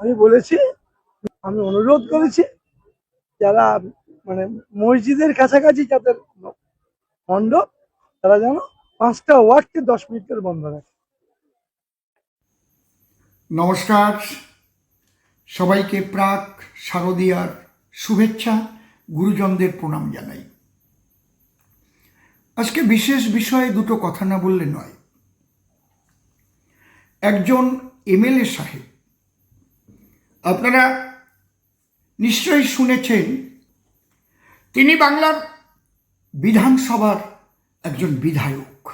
আমি বলেছি, আমি অনুরোধ করেছি, যারা মানে মসজিদের কাছাকাছি যাদের মণ্ডপ, তারা যেন পাঁচটা ওয়ার্ডকে দশ মিনিট করে বন্ধ রাখে। নমস্কার। সবাইকে প্রাক শারদীয়ার শুভেচ্ছা, গুরুজনদের প্রণাম জানাই। আজকে বিশেষ বিষয়ে দুটো কথা না বললে নয়। একজন এমএলএ সাহেব আপনারা নিশ্চয়ই শুনেছেন, তিনি বাংলার বিধানসভার একজন বিধায়ক।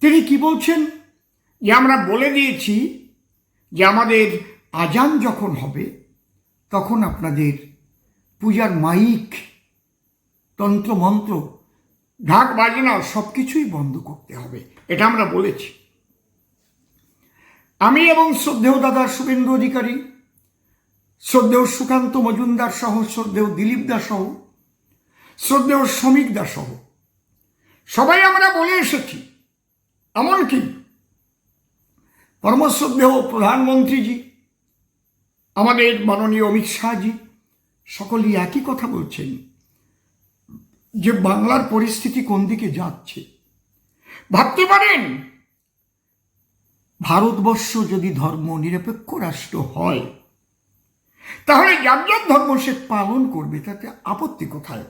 তিনি কি বলছেন? যে আমরা বলে দিয়েছি যে আমাদের আজান যখন হবে, তখন আপনাদের পূজার মাইক, তন্ত্রমন্ত্র, ঢাক বাজনা সব কিছুই বন্ধ করতে হবে। এটা আমরা বলেছি। আমি এবং শ্রদ্ধেয় দাদা শুভেন্দু অধিকারী, শ্রদ্ধেয় সুকান্ত মজুমদার সহ, শ্রদ্ধেয় দিলীপ দাস সহ, শ্রদ্ধেয় শ্রমিক দাস সহ, সবাই আমরা বলে এসেছি। এমনকি পরমশ্রদ্ধেয় প্রধানমন্ত্রীজি, আমাদের মাননীয় অমিত শাহজি, সকলেই একই কথা বলছেন যে বাংলার পরিস্থিতি কোন দিকে যাচ্ছে। ভাবতে পারেন ভারতবর্ষ যদি ধর্ম নিরপেক্ষ রাষ্ট্র হয়, তাহলে যার যার ধর্ম সে পালন করবে, তাতে আপত্তি কোথায়?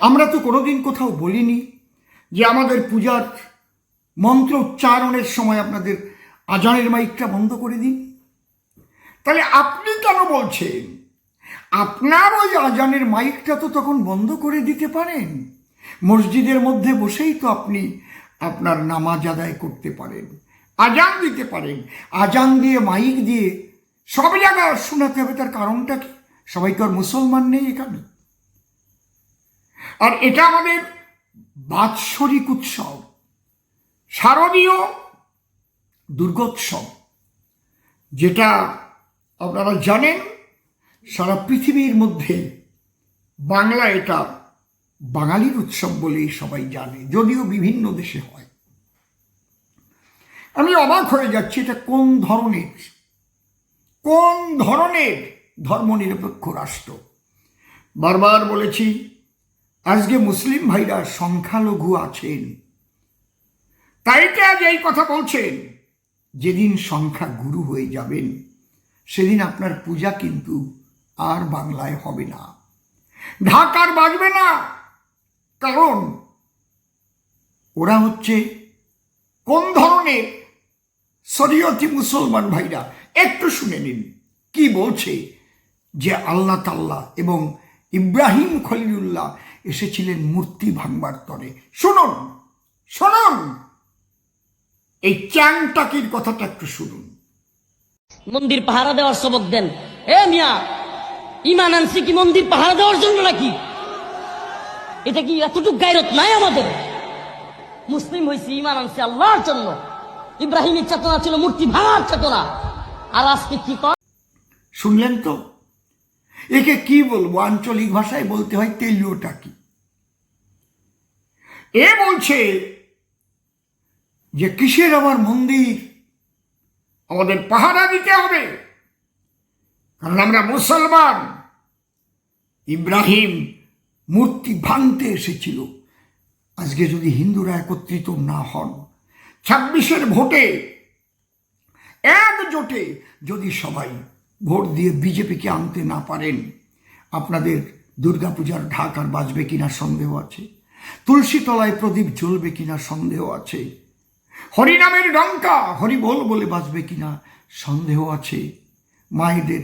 আমরা তো কোনোদিন কোথাও বলিনি যে আমাদের পূজার মন্ত্র উচ্চারণের সময় আপনাদের আজানের মাইকটা বন্ধ করে দিন। তাহলে আপনি কেন বলছেন? আপনার ওই আজানের মাইকটা তো তখন বন্ধ করে দিতে পারেন। মসজিদের মধ্যে বসেই তো আপনি আপনার নামাজ আদায় করতে পারেন। আজান দিতে পারেন। আজান দিয়ে মাইক দিয়ে সব জায়গায় শোনাতে হবে, তার কারণটা কি? সবাই তো আর মুসলমান নেই এখানে। আর এটা আমাদের বাৎসরিক উৎসব, শারদীয় দুর্গোৎসব, যেটা আপনারা জানেন, সারা পৃথিবীর মধ্যে বাংলা এটা বাঙালির উৎসব বলেই সবাই জানে, যদিও বিভিন্ন দেশে হয়। আমি অবাক হয়ে যাচ্ছি এটা কোন ধরনের কোন ধরনের ধর্মনিরপেক্ষ রাষ্ট্র? বারবার বলেছি, আজকে মুসলিম ভাইরা সংখ্যালঘু আছেন। তাই তো আজ এই কথা বলছেন, যেদিন সংখ্যা গুরু হয়ে যাবেন, সেদিন আপনার পূজা কিন্তু আর বাংলায় হবে না। ঢাকার বাজবে না, কারণ ওরা হচ্ছে কোন ধরনের শরীয়তি মুসলমান ভাইরা, একটু শুনে নিন, কি বলছে যে আল্লাহ তাল্লাহ এবং ইব্রাহিম খলিলুল্লাহ এসেছিলেন মূর্তি ভাঙবার তরে। শুনুন শুনুন। এই চ্যাংটাকির কথাটা একটু শুনুন। মন্দির পাহারা দেওয়ার সবক দেন। এ মিয়া ইমান আনছি কি মন্দির পাহারা দেওয়ার জন্য নাকি? এটা কি এতটুকু গায়রত নাই আমাদের? মুসলিম হয়েছি ইমান আনছি আল্লাহর জন্য। ইব্রাহিমের চেতনা ছিল মূর্তি ভাঙার চেতনা। আর আজকে কি কর শুনলেন তো? একে কি বলব? আঞ্চলিক ভাষায় বলতে হয় তেলীয় কি? এ বলছে যে কিসের আমার মন্দির? আমাদের পাহারা দিতে হবে। কারণ আমরা মুসলমান। ইব্রাহিম মূর্তি ভাঙতে এসেছিল। আজকে যদি হিন্দুরা একত্রিত না হন ছাব্বিশের ভোটে একজোটে যদি সবাই ভোট দিয়ে বিজেপিকে আনতে না পারেন, আপনাদের দুর্গাপূজার ঢাক আর বাজবে কিনা সন্দেহ আছে? তুলসী তলায় প্রদীপ জ্বলবে কিনা সন্দেহ আছে? হরিনামের ডঙ্কা হরি বল বলে বাজবে কিনা সন্দেহ আছে? মায়েদের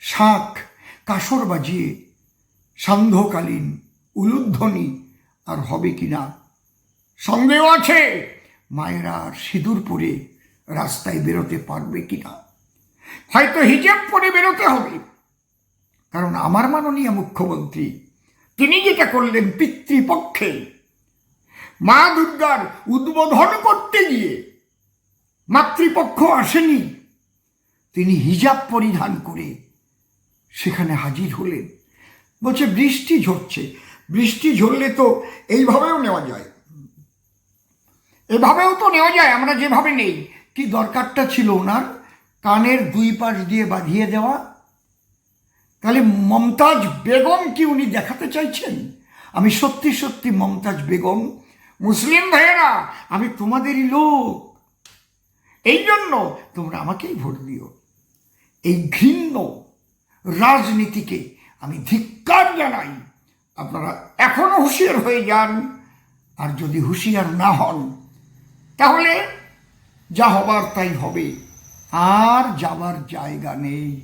শাঁখ কাসর বাজিয়ে সান্ধ্যকালীন উলুধ্বনি আর হবে কিনা সন্দেহ আছে? মায়েরা সিঁদুর পরে রাস্তায় বেরোতে পারবে কিনা? হয়তো হিজাব পরে বেরোতে হবে। কারণ আমার মাননীয় মুখ্যমন্ত্রী, তিনি যেটা করলেন পিতৃপক্ষে, মা দুর্গার উদ্বোধন করতে গিয়ে মাতৃপক্ষ আসেনি, তিনি হিজাব পরিধান করে সেখানে হাজির হলেন। বলছে, বৃষ্টি ঝরছে। বৃষ্টি ঝরলে তো এইভাবেও নেওয়া যায়। এভাবেও তো নেওয়া যায়, আমরা যেভাবে নেই। কি দরকারটা ছিল ওনার? কানের দুই পাশ দিয়ে বাঁধিয়ে দেওয়া। তাহলে মমতাজ বেগম কি উনি দেখাতে চাইছেন? আমি সত্যি সত্যি মমতাজ বেগম। মুসলিম ভাইয়েরা, আমি তোমাদেরই লোক। এই জন্য তোমরা আমাকেই ভোট দিও। এই ঘৃণ্য রাজনীতিকে আমি ধিক্কার জানাই। আপনারা এখনও হুঁশিয়ার হয়ে যান। আর যদি হুঁশিয়ার না হন তাহলে যা হবার তাই হবে। আর যাবার জায়গা নেই।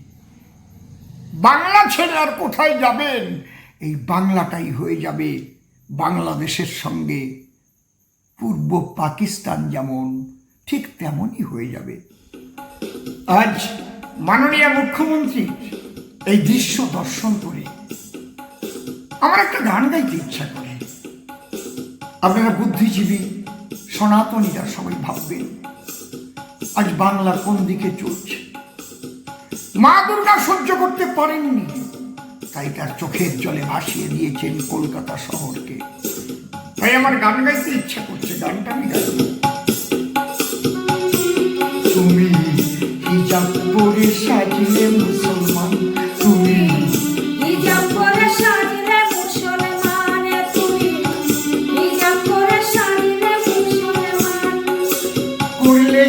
বাংলা ছেড়ে আর কোথায় যাবেন? এই বাংলাটাই হয়ে যাবে বাংলাদেশের সঙ্গে। পূর্ব পাকিস্তান যেমন, ঠিক তেমনই হয়ে যাবে। আজ মাননীয় মুখ্যমন্ত্রী এই দৃশ্য দর্শন করে আমার একটা গান গাইতে ইচ্ছা করে। আপনারা বুদ্ধিজীবী সনাতনীরা সবাই ভাববেন আজ বাংলা কোন দিকে চলছে? মা দুর্গা সহ্য করতে পারেননি, তাই তার চোখের জলে ভাসিয়ে দিয়েছেন কলকাতা শহরকে। তাই আমার গান গাইতে ইচ্ছা করছে, গানটা আমি গাই তুমি হিজাব পরে সাজিয়ে মুসলমান?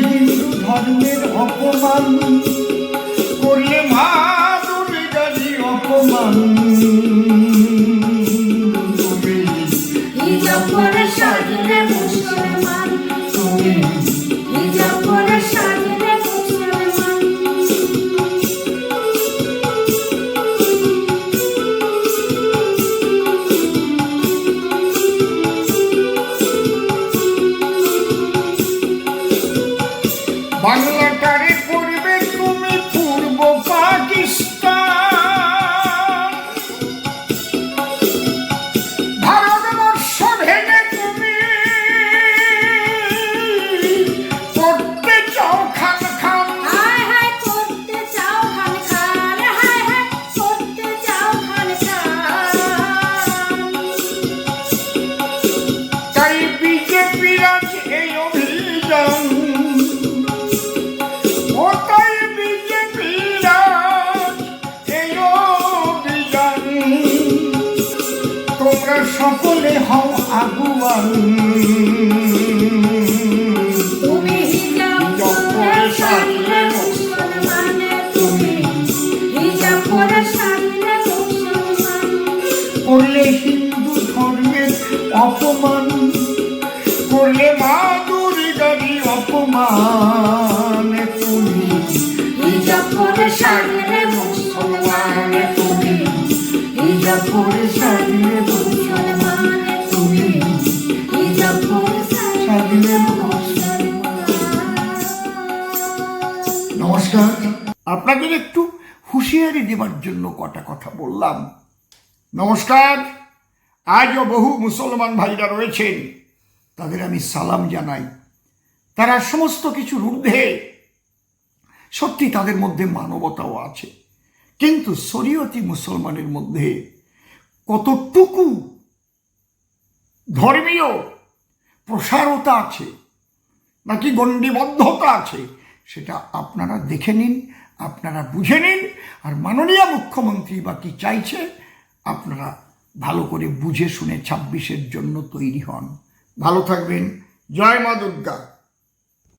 হিন্দু ধর্মের অপমান তোমরা সকলে হও আগুয়ান তুমি করে করে করলে হিন্দু ধর্মের অপমান করলে মা দুর্গারই অপমান। তুমি করে মুসলমান তুমি। হিজাব পরে আপনাদের একটু হুঁশিয়ারি দেবার জন্য কটা কথা বললাম। নমস্কার। আজও বহু মুসলমান ভাইরা রয়েছেন, তাদের আমি সালাম জানাই। তারা সমস্ত কিছুর ঊর্ধ্বে সত্যি তাদের মধ্যে মানবতাও আছে। কিন্তু শরীয়তি মুসলমানের মধ্যে কতটুকু ধর্মীয় প্রসারতা আছে, নাকি গণ্ডিবদ্ধতা আছে, সেটা আপনারা দেখে নিন। আপনারা বুঝে নিন। আর মাননীয় মুখ্যমন্ত্রী বা কি চাইছে, আপনারা ভালো করে বুঝে শুনে ছাব্বিশের জন্য তৈরি হন। ভালো থাকবেন। জয় মা দুর্গা।